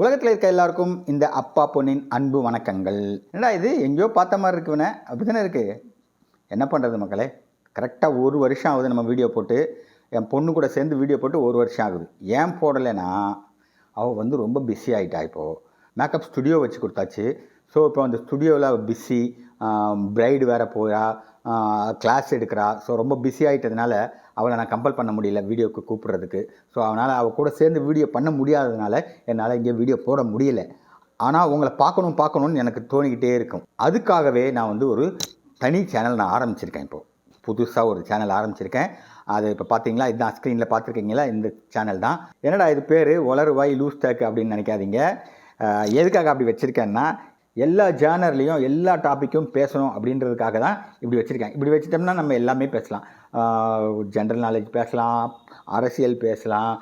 உலகத்தில் இருக்க எல்லாருக்கும் இந்த அப்பா பொண்ணின் அன்பு வணக்கங்கள். என்னடா இது? எங்கேயோ பார்த்த மாதிரி இருக்குவனே அப்படி தானே இருக்குது என்ன பண்ணுறது மக்களே? கரெக்டாக ஒரு வருஷம் ஆகுது நம்ம வீடியோ போட்டு. என் பொண்ணு கூட சேர்ந்து வீடியோ போட்டு ஒரு வருஷம் ஆகுது. ஏன் போடலைன்னா அவள் வந்து ரொம்ப பிஸி ஆகிட்டா இப்போது மேக்கப் ஸ்டுடியோ வச்சு கொடுத்தாச்சு. ஸோ இப்போ அந்த ஸ்டுடியோவில் பிஸி பிரைடு வேறு போகிறா கிளாஸ் எடுக்கிறா. ஸோ ரொம்ப பிஸி ஆகிட்டதுனால அவளை நான் கம்பல் பண்ண முடியல வீடியோக்கு கூப்பிட்றதுக்கு. ஸோ அவனால் அவள் கூட சேர்ந்து வீடியோ பண்ண முடியாததுனால என்னால் இங்கே வீடியோ போட முடியலை. ஆனால் உங்களை பார்க்கணும் பார்க்கணும்னு எனக்கு தோணிக்கிட்டே இருக்கும். அதுக்காகவே நான் வந்து ஒரு தனி சேனல் நான் ஆரம்பிச்சிருக்கேன் இப்போது புதுசாக ஒரு சேனல் ஆரம்பிச்சிருக்கேன். அது இப்போ பார்த்தீங்களா இதுதான் ஸ்க்ரீனில் பார்த்துருக்கீங்களா இந்த சேனல் தான். என்னடா இது பேர்? ஒளருவாய் லூஸ் டேக் அப்படின்னு நினைக்காதீங்க. எதுக்காக அப்படி வச்சுருக்கேன்னா எல்லா ஜேனர்லேயும் எல்லா டாப்பிக்கும் பேசணும் அப்படின்றதுக்காக தான் இப்படி வச்சுருக்கேன் இப்படி வச்சுட்டோம்னா நம்ம எல்லாமே பேசலாம். ஜென்ரல் நாலேஜ் பேசலாம் அரசியல் பேசலாம்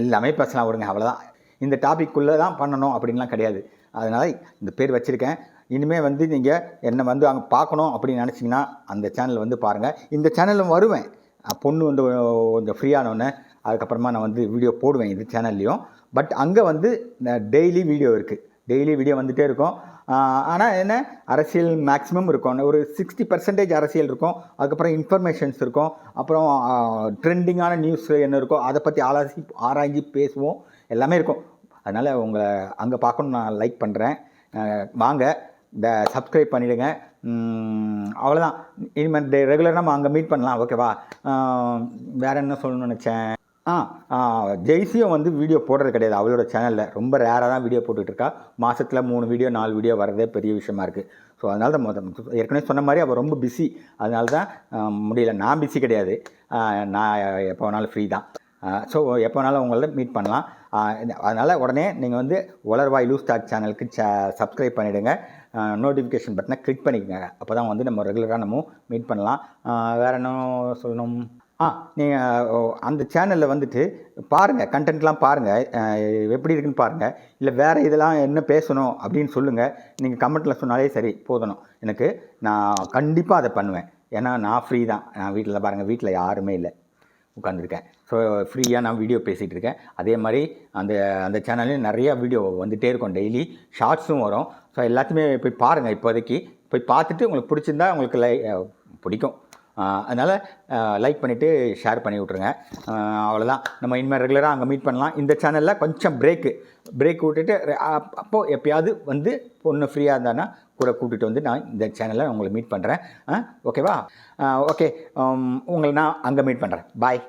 எல்லாமே பேசலாம் விடுங்க அவ்வளோதான் இந்த டாபிக்குள்ளே தான் பண்ணணும் அப்படின்லாம் கிடையாது. அதனால் இந்த பேர் வச்சுருக்கேன். இனிமேல் வந்து நீங்கள் என்னை வந்து அங்கே பார்க்கணும் அப்படின்னு நினச்சிங்கன்னா அந்த சேனல் வந்து பாருங்கள் இந்த சேனலும் வருவேன். பொண்ணு வந்து கொஞ்சம் ஃப்ரீயானோடனே அதுக்கப்புறமா நான் வந்து வீடியோ போடுவேன் இந்த சேனல்லையும். பட் அங்கே வந்து டெய்லி வீடியோ இருக்குது டெய்லி வீடியோ வந்துகிட்டே இருக்கும். ஆனால் என்ன? அரசியல் மேக்ஸிமம் இருக்கும். ஒரு சிக்ஸ்டி பர்சன்டேஜ் அரசியல் இருக்கும். அதுக்கப்புறம் இன்ஃபர்மேஷன்ஸ் இருக்கும். அப்புறம் ட்ரெண்டிங்கான நியூஸ் என்ன இருக்கோ அதை பற்றி ஆராய்ச்சி ஆராய்ஞ்சி பேசுவோம். எல்லாமே இருக்கும். அதனால் உங்களை அங்கே பார்க்கணும் நான் லைக் பண்ணுறேன் வாங்க. இந்த சப்ஸ்கிரைப் பண்ணிவிடுங்க அவ்வளோதான் இனிமேல் ரெகுலராக நம்ம அங்கே மீட் பண்ணலாம். ஓகேவா வேறு என்ன சொல்லணும்னு நினச்சேன்? ஆ. ஜெய்சியும் வந்து வீடியோ போடுறது கிடையாது. அவளோட சேனலில் ரொம்ப ரேராக தான் வீடியோ போட்டுட்ருக்கா மாதத்தில் மூணு வீடியோ நாலு வீடியோ வரதே பெரிய விஷயமா இருக்குது ஸோ அதனால தான் ஏற்கனவே சொன்ன மாதிரி அவள் ரொம்ப பிஸி அதனால தான் முடியல. நான் பிஸி கிடையாது. நான் எப்போ வேணாலும் ஃப்ரீ தான். ஸோ எப்போ வேணாலும் உங்களை மீட் பண்ணலாம். அதனால் உடனே நீங்கள் வந்து உலர்வாய் லூஸ் டாக் சேனலுக்கு சப்ஸ்கிரைப் பண்ணிவிடுங்க நோட்டிஃபிகேஷன் பட்டனை கிளிக் பண்ணிக்கோங்க. அப்போ தான் வந்து நம்ம ரெகுலராக நம்ம மீட் பண்ணலாம். வேறு என்ன சொல்லணும்? ஆ நீங்கள் அந்த சேனலில் வந்துட்டு பாருங்கள் கண்டென்ட்லாம் பாருங்கள் எப்படி இருக்குன்னு பாருங்கள் இல்லை வேறு இதெல்லாம் என்ன பேசணும் அப்படின்னு சொல்லுங்கள் நீங்கள் கமெண்ட்டில் சொன்னாலே சரி போதணும் எனக்கு நான் கண்டிப்பாக அதை பண்ணுவேன். ஏன்னா நான் ஃப்ரீ தான். நான் வீட்டில் பாருங்கள் வீட்டில் யாருமே இல்லை. உட்காந்துருக்கேன் ஸோ ஃப்ரீயாக நான் வீடியோ பேசிகிட்டு இருக்கேன். அதே மாதிரி அந்த அந்த சேனல்லையும் நிறையா வீடியோ வந்துகிட்டே இருக்கும் டெய்லி ஷார்ட்ஸும் வரும். ஸோ எல்லாத்தையுமே போய் பாருங்கள் இப்போதைக்கு. போய் பார்த்துட்டு உங்களுக்கு பிடிச்சிருந்தா உங்களுக்கு லை பிடிக்கும். அதனால் லைக் பண்ணிவிட்டு ஷேர் பண்ணி விட்ருங்க அவ்வளோதான் நம்ம இனிமேல் ரெகுலராக அங்கே மீட் பண்ணலாம். இந்த சேனலில் கொஞ்சம் பிரேக்கு பிரேக் விட்டுட்டு அப்போது எப்பயாவது வந்து பொண்ணு ஃப்ரீயாக இருந்தானா கூட கூட்டிகிட்டு வந்து நான் இந்த சேனலில் உங்களை மீட் பண்ணுறேன் ஓகேவா ஓகே உங்களை நான் அங்கே மீட் பண்ணுறேன் பாய்